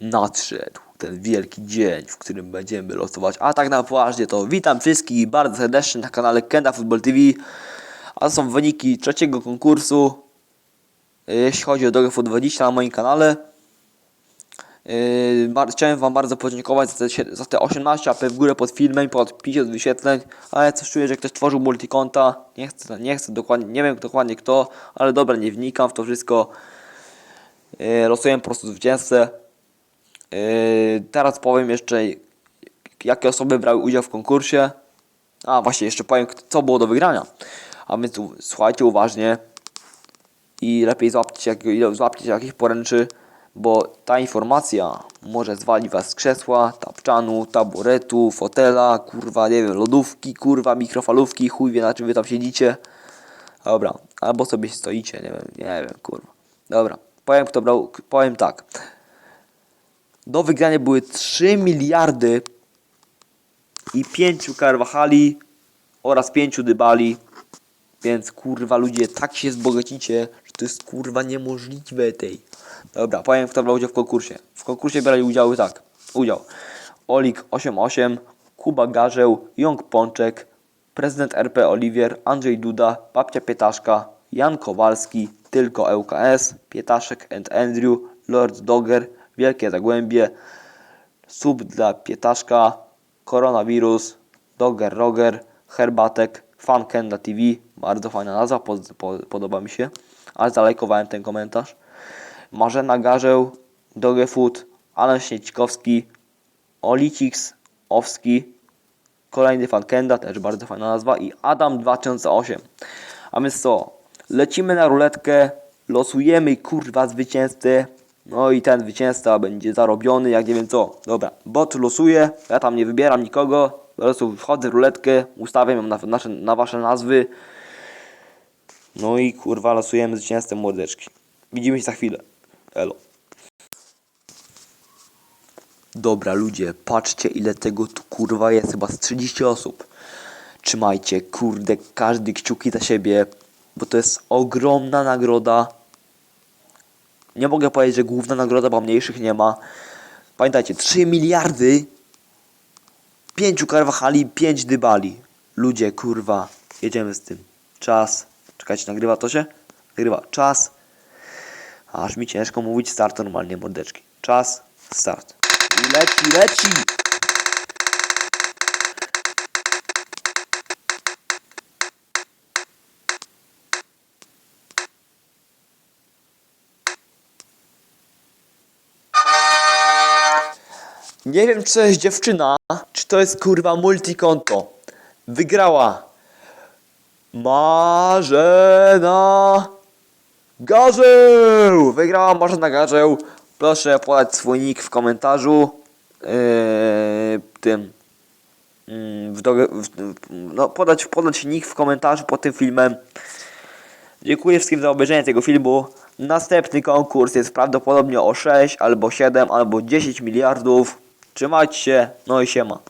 nadszedł ten wielki dzień, w którym będziemy losować. A tak na poważnie to witam wszystkich bardzo serdecznie na kanale Kenda Football TV. A to są wyniki trzeciego konkursu, y, jeśli chodzi o Dogę Foot 20 na moim kanale. Bar- chciałem Wam bardzo podziękować za te, za te 18 apy w górę pod filmem pod 50 wyświetleń, ale coś czuję, że ktoś tworzył multikonta, nie chcę, nie chcę dokładnie, nie wiem dokładnie kto, ale dobra, nie wnikam w to wszystko. Yy, losuję po prostu zwycięzcę. Yy, teraz powiem jeszcze, jakie osoby brały udział w konkursie. A właśnie, jeszcze powiem, co było do wygrania. A więc słuchajcie uważnie i lepiej złapcie, jak, złapcie się jakichś poręczy, bo ta informacja może zwalić was z krzesła, tapczanu, taburetu, fotela, kurwa, nie wiem, lodówki, kurwa, mikrofalówki, chuj wie na czym wy tam siedzicie. Dobra, albo sobie stoicie, nie wiem, nie wiem, kurwa. Dobra, powiem kto brał, powiem tak. Do wygrania były 3 miliardy i 5 Carvajali oraz 5 Dybali. Więc kurwa ludzie, tak się wzbogacicie, że to jest kurwa niemożliwe tej. Dobra, powiem kto brał udział w konkursie. W konkursie brali udział tak. Udział. Olik 88, Kuba Garzeł, Jąg Pączek, prezydent RP Oliwier, Andrzej Duda, Babcia Pietaszka, Jan Kowalski, Tylko ŁKS, Pietaszek and Andrew, Lord Dogger, Wielkie Zagłębie, Sub dla Pietaszka, Koronawirus, Dogger Roger, Herbatek, Fan Kenda TV, bardzo fajna nazwa, pod, po, podoba mi się, ale zalajkowałem ten komentarz. Marzena Garzeł, Dogefood, Alan Śniecikowski, Olicix, Owski, kolejny fan Kenda, też bardzo fajna nazwa. I Adam 2008. A więc co, lecimy na ruletkę, losujemy kurwa zwycięzcę, no i ten zwycięzca będzie zarobiony, jak nie wiem co. Dobra, bot losuje, ja tam nie wybieram nikogo, po prostu wchodzę w ruletkę, ustawiam ją na, na wasze nazwy, no i kurwa losujemy zwycięzcę mordeczki. Widzimy się za chwilę. Elo. Dobra ludzie, patrzcie ile tego tu kurwa jest, chyba z 30 osób. Trzymajcie, kurde, każdy kciuki za siebie, bo to jest ogromna nagroda. Nie mogę powiedzieć, że główna nagroda, bo mniejszych nie ma. Pamiętajcie, 3 miliardy, 5 Carvajali, 5 Dybali. Ludzie, kurwa, jedziemy z tym. Czas. Czekajcie, nagrywa to się? Nagrywa. Czas. Aż mi ciężko mówić start normalnie, mordeczki. Czas, start. I leci, leci! Nie wiem, czy to jest dziewczyna, czy to jest kurwa multikonto. Wygrała Marzena Garzeł! Wygrała Marzena Garzeł. Proszę podać swój nick w komentarzu. Yy, tym. Yy, w w, no, podać, podać nick w komentarzu pod tym filmem. Dziękuję wszystkim za obejrzenie tego filmu. Następny konkurs jest prawdopodobnie o 6 albo 7 albo 10 miliardów. Trzymajcie się, no i siema.